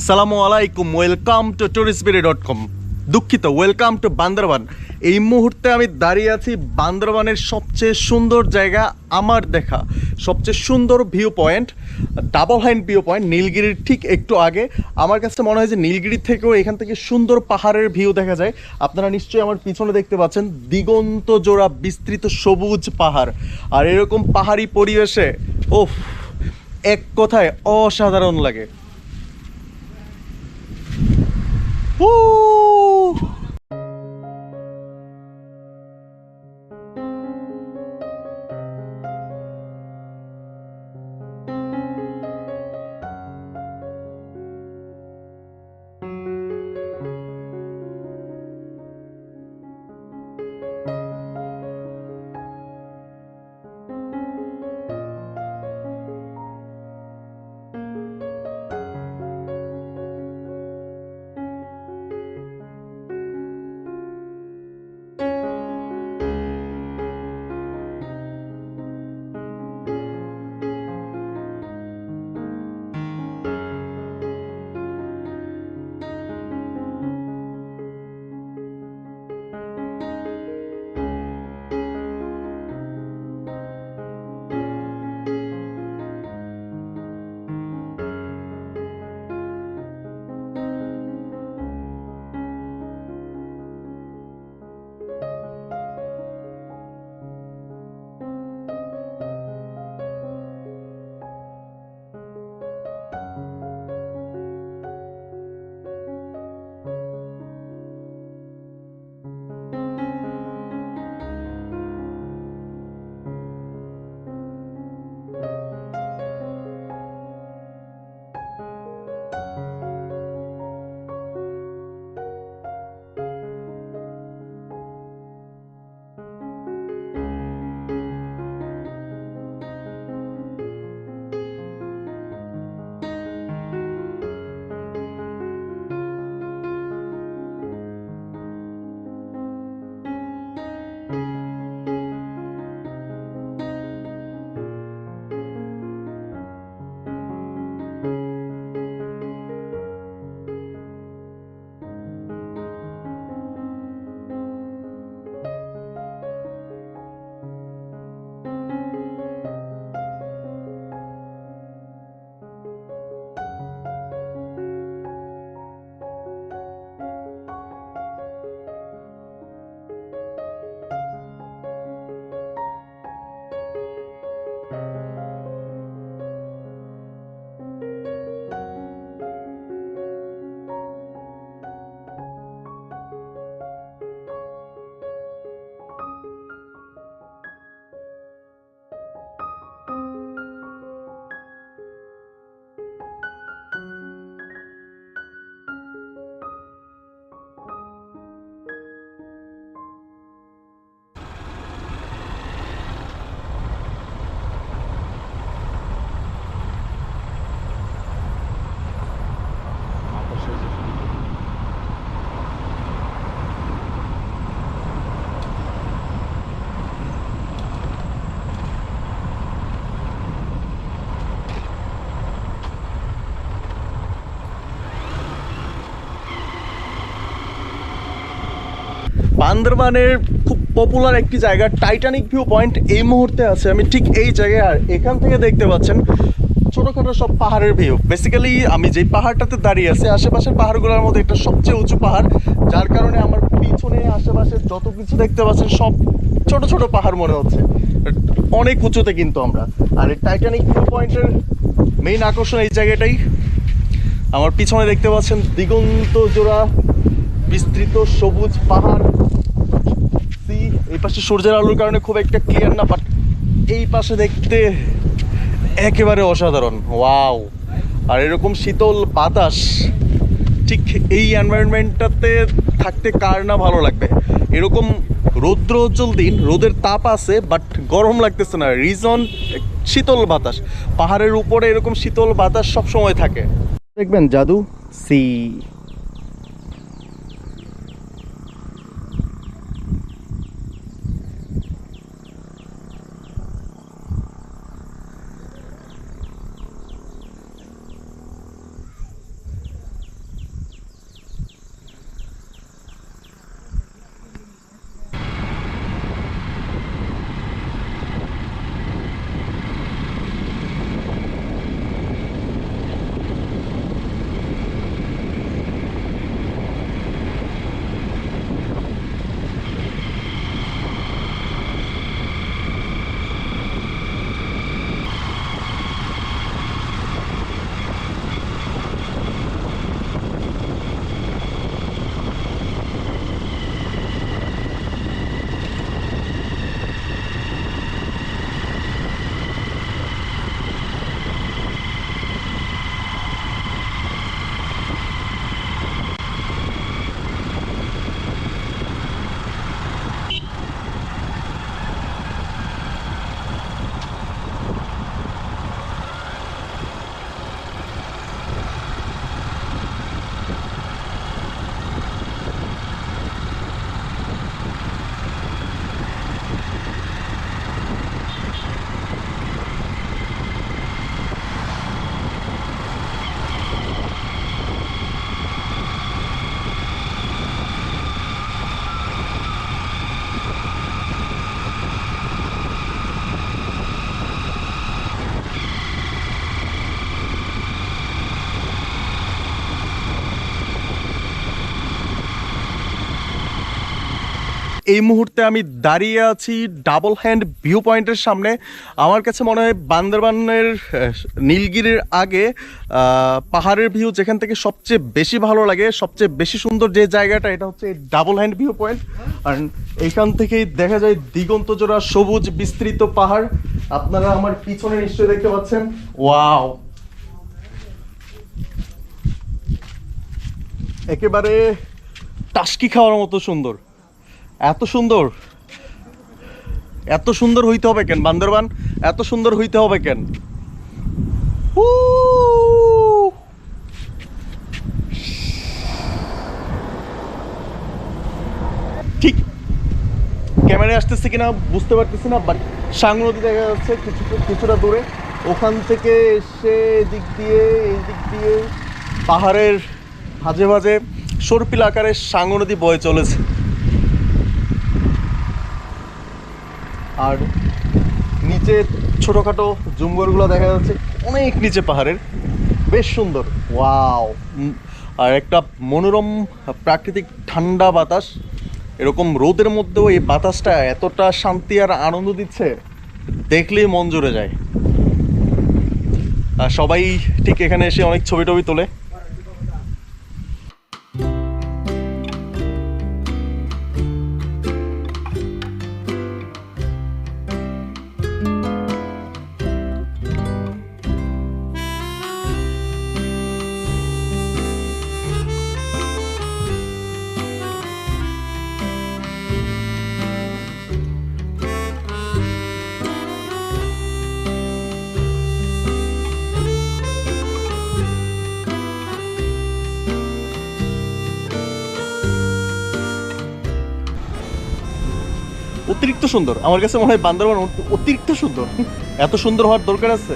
আসসালামু আলাইকুম welcome to টুরিস্টবিরি ডট কম দুঃখিত ওয়েলকাম টু বান্দরবান। এই মুহূর্তে আমি দাঁড়িয়ে আছি বান্দরবানের সবচেয়ে সুন্দর জায়গা আমার দেখা। সবচেয়ে সুন্দর ভিউ পয়েন্ট ডাবল হাইন ভিউ পয়েন্ট নীলগিরির ঠিক একটু আগে। আমার কাছে মনে হয় যে নীলগিরির থেকেও এখান থেকে সুন্দর পাহাড়ের ভিউ দেখা যায়। আপনারা নিশ্চয়ই আমার পিছনে দেখতে পাচ্ছেন দিগন্ত জোড়া বিস্তৃত সবুজ পাহাড়। আর এরকম পাহাড়ি পরিবেশে ওফ এক কথায় অসাধারণ লাগে। Woo! বান্দরবানের খুব পপুলার একটি জায়গা টাইটানিক ভিউ পয়েন্ট এই মুহূর্তে আছে। আমি ঠিক এই জায়গায় আর এখান থেকে দেখতে পাচ্ছেন ছোটোখাটো সব পাহাড়ের ভিউ বেসিক্যালি আমি যেই পাহাড়টাতে দাঁড়িয়ে আছি, আশেপাশের পাহাড়গুলোর মধ্যে একটা সবচেয়ে উঁচু পাহাড়, যার কারণে আমার পিছনে, আশেপাশে যত কিছু দেখতে পাচ্ছেন, সব ছোট ছোট পাহাড় মনে হচ্ছে। অনেক উঁচুতে কিন্তু আমরা। আর এই টাইটানিক ভিউ পয়েন্টের মেইন আকর্ষণ এই জায়গাটাই। আমার পিছনে দেখতে পাচ্ছেন দিগন্ত জোড়া বিস্তৃত সবুজ পাহাড়। সি এই পাশে সূর্যের আলোর কারণে খুব একটা ক্লিয়ার না বাট এই পাশে দেখতে একেবারে অসাধারণ। ওয়াও আর এরকম শীতল বাতাস, ঠিক এই এনভায়রনমেন্টটাতে থাকতে কার না ভালো লাগবে? এরকম রৌদ্র উজ্জ্বল দিন, রোদের তাপ আছে বাট গরম লাগতেছে না। রিজন শীতল বাতাস। পাহাড়ের উপরে এরকম শীতল বাতাস সব সময় থাকে। দেখবেন, জাদু সি এই মুহূর্তে আমি দাঁড়িয়ে আছি ডাবল হ্যান্ড ভিউ পয়েন্টের সামনে। আমার কাছে মনে হয় বান্দরবানের নীলগিরির আগে পাহাড়ের ভিউ যেখান থেকে সবচেয়ে বেশি ভালো লাগে, সবচেয়ে বেশি সুন্দর যে জায়গাটা, এটা হচ্ছে ডাবল হ্যান্ড ভিউ পয়েন্ট। আর এইখান থেকেই দেখা যায় দিগন্ত জোড়া সবুজ বিস্তৃত পাহাড়। আপনারা আমার পিছনে নিশ্চয়ই দেখতে পাচ্ছেন। ওয়াও! একেবারে টাস্কি খাওয়ার মতো সুন্দর। এত সুন্দর। এত সুন্দর হইতে হবে কেন, বান্দরবান? এত সুন্দর হইতে হবে কেন? ঠিক। ক্যামেরায় আসতেছে কিনা বুঝতে পারতেছি না বাট সাঙ্গ নদী দেখা যাচ্ছে কিছু কিছুটা দূরে। ওখান থেকে এসে দিক দিয়ে এই দিক দিয়ে পাহাড়ের ভাজে ভাজে সর্পিল আকারে সাঙ্গ নদী বয়ে চলেছে। আর নিচে ছোটোখাটো জুমগরগুলো দেখা যাচ্ছে, অনেক নিচে পাহাড়ের। বেশ সুন্দর। ওয়াও। আর একটা মনোরম প্রাকৃতিক ঠান্ডা বাতাস। এরকম রোদের মধ্যেও এই বাতাসটা এতটা শান্তি আর আনন্দ দিচ্ছে, দেখলেই মন জুড়ে যায়। আর সবাই ঠিক এখানে এসে অনেক ছবি টবি তোলে। অতিরিক্ত সুন্দর। আমার কাছে মনে হয় বান্দরবান অতিরিক্ত সুন্দর। এত সুন্দর হওয়ার দরকার আছে?